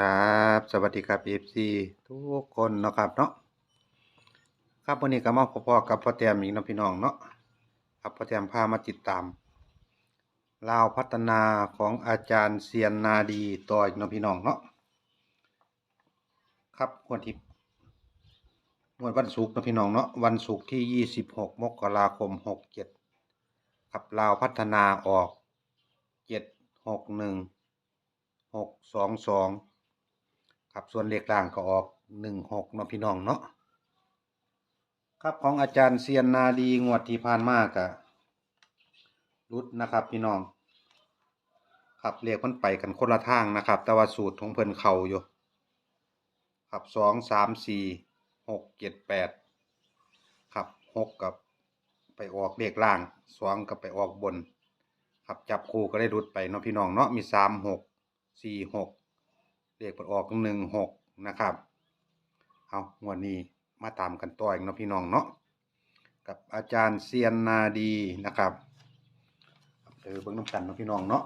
ครับสวัสดีครับ FC ทุกคนนะครับเนาะครับวันนี้ก็มาพอๆกับพ่อแตมอีกนะพี่น้องเนาะครับพ่อแตมพามาติดตามลาวพัฒนาของอาจารย์เซียนนาดีต่ออีกนะพี่น้องเนาะครับวันที่วันวันศุกร์นะพี่น้องเนาะวันศุกร์ที่26มกราคม67ครับลาวพัฒนาออก761 622 ครับส่วนเลขล่างก็ออกหนึ่งหกเนาะพี่น้องเนาะครับของอาจารย์เซียนนาดีงวดที่ผ่านมากอะรุดนะครับพี่น้อง ครับเรียกมันไปกันคนละทางนะครับ แต่ว่าสูตรของเพิ่นเข่าอยู่ ครับสองสามสี่หกเจ็ดแปดครับหกกับไปออกเลขล่างสองกับไปออกบน ครับจับคู่ก็ได้รุดไปเนาะพี่น้องเนาะมีสามหกสี่หก เลขมันออกหนึ่งหกนะครับ เอางวดนี้มาตามกันต่ออีกเนาะพี่น้องเนาะกับอาจารย์เซียนนาดีนะครับเออเบิ้งน้ำกันเนาะพี่น้องเนาะ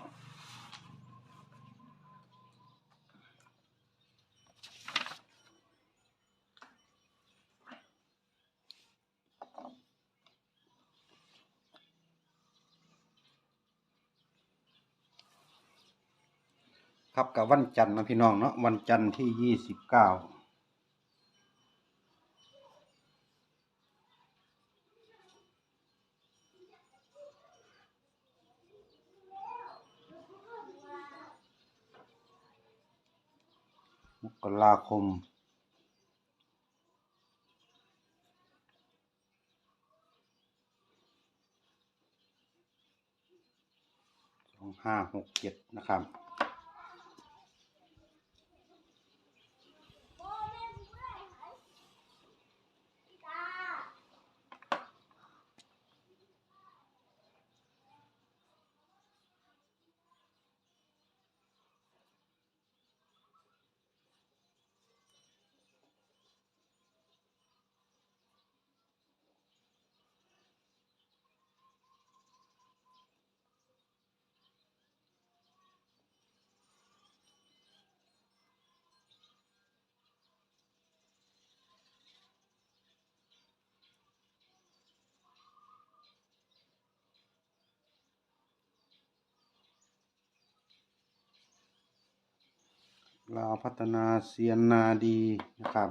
ครับกับวันจันทร์นะพี่น้องเนาะวันจันทร์ที่ยี่สิบเก้ากราคม สองห้าหกเจ็ดนะครับ เราพัฒนาเซียนนาดีนะครับ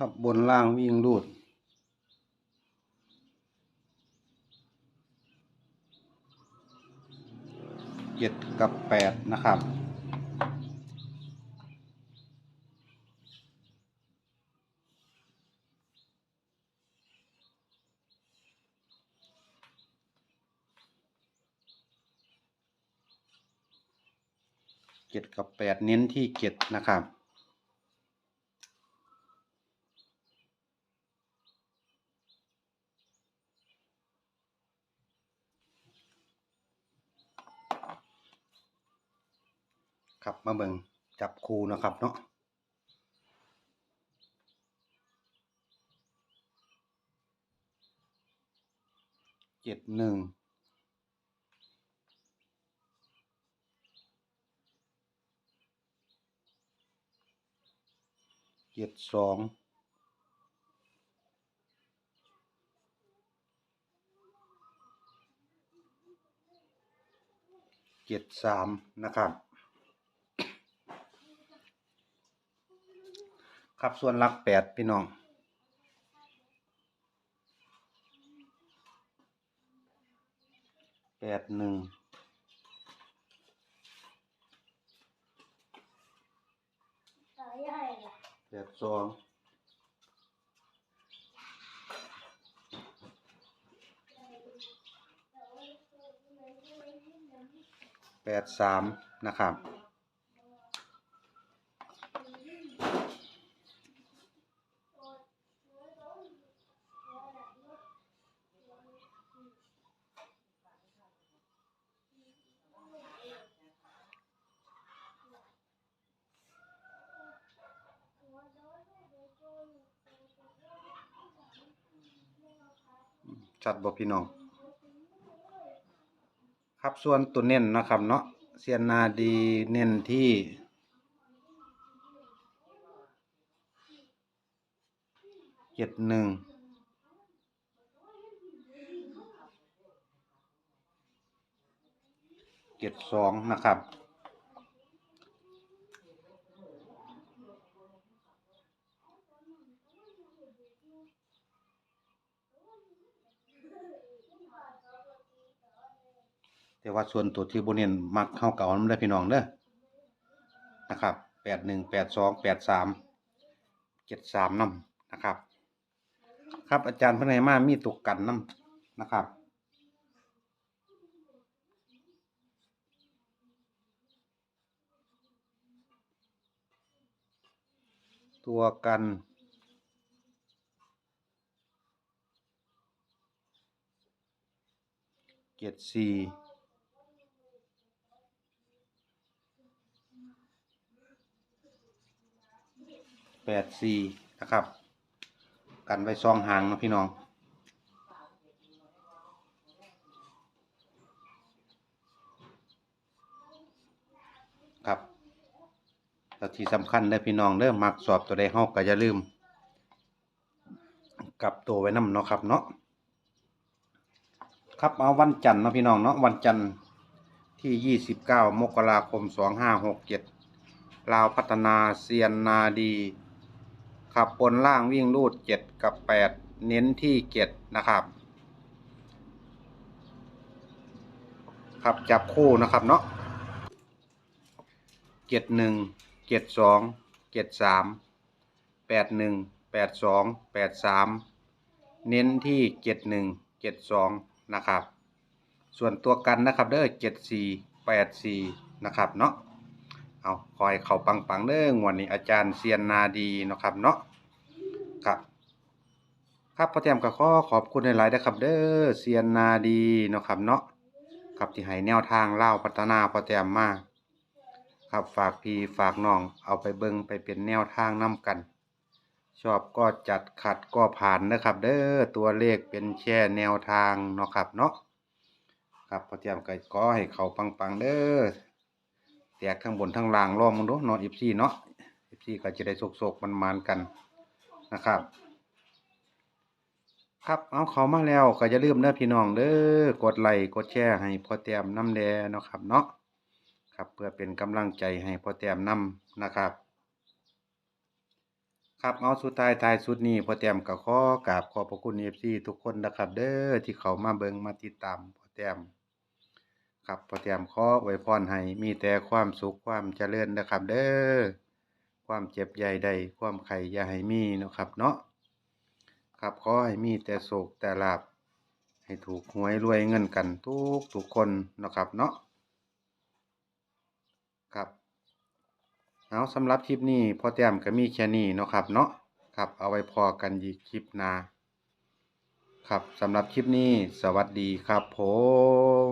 ครับบนล่างวิ่งรูด เจ็ดกับแปดนะครับ เจ็ดกับแปดเน้นที่เจ็ดนะครับ ครับ มาเบิ่งจับคูนะครับเนาะเจ็ดหนึ่งเจ็ดสองเจ็ดสามนะครับ ครับส่วนหลักแปดพี่น้อง แปดหนึ่งแปดสองแปดสามนะครับ ชัดบ่พี่น้อง ครับส่วนตัวเน้นนะครับเนาะเซียนนาดีเน้นที่เจ็ดหนึ่งเจ็ดสองนะครับ แต่ว่าส่วนตัวที่บนเน้นมักเข้าเก่ามันได้พี่น้องเด้อนะครับแปดหนึ่งแปดสองแปดสามเจ็ดสามน้ำนะครับ ครับอาจารย์พระนายมามีตกกันน้ำนะครับตัวกันเจ็ดสี่ แปดสี่นะครับ กันไว้ซองหางนะพี่น้องครับแล้วที่สำคัญเด้พี่น้องเด้อมักสอบตัวใดเฮาก็อย่าลืมกลับตัวไว้นำเนาะครับเนาะครับเอาวันจันทร์นะพี่น้องเนาะวันจันทร์ที่ 29 มกราคม 2567ลาวพัฒนาเซียนนาดี ขับบนล่างวิ่งรูด7กับ8เน้นที่7นะครับ ครับจับคู่นะครับเนาะเจ็ดหนึ่งเจ็ดสองเจ็ดสามแปดหนึ่งแปดสองแปดสามเน้นที่เจ็ดหนึ่งเจ็ดสองนะครับ ส่วนตัวกันนะครับเด้อเจ็ดสี่แปดสี่นะครับเนาะ เอาคอยเข่าปังปังๆเด้องวันนี้อาจารย์เซียนนาดีเนาะครับเนาะครับครับพ่อแต้มก็ขอขอบคุณหลายๆนะครับเด้อเซียนนาดีเนาะครับเนาะครับที่ให้แนวทางเล่าพัฒนาพ่อแต้มมาครับฝากพี่ฝากน้องเอาไปเบิงไปเป็นแนวทางนํกัน ชอบก็จัดขัดก็ผ่านนะครับเด้อตัวเลขเป็นแค่แนวทางเนาะครับเนาะครับพ่อแต้มก็ขอให้เขาปังๆเด้อ แตกทั้งบนทั้งล่างรอมึงดูเนาะ14เนาะ14ก็จะได้โศกๆมันๆกันนะครับ ครับเอาเขามาแล้วก็อย่าลืมเด้อพี่น้องเด้อกดไลค์กดแชร์ให้พ่อแต้มน้ำแดเนาะครับเนาะครับเพื่อเป็นกำลังใจให้พ่อแต้มน้ำนะครับครับเอาสุดท้ายท้ายสุดนี้พ่อแต้มก็ขอกราบขอบพระคุณ FC ทุกคนนะครับ เด้อที่เขามาเบิ่งมาติดตามพ่อแต้ม ครับพอแต้มขออวยพรให้มีแต่ความสุขความเจริญนะครับ เด้อความเจ็บใหญ่ใดความไข่อย่าให้มีนะครับเนาะครับขอให้มีแต่โศกแต่ลาบให้ถูกหวยรวยเงินกันทุกทุกคนนะครับเนาะครับเอาสำหรับคลิปนี้พอแต้มก็มีแค่นี้นะครับเนาะครับเอาไว้พอกันอีกคลิปหน้าครับสำหรับคลิปนี้สวัสดีครับผ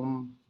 ม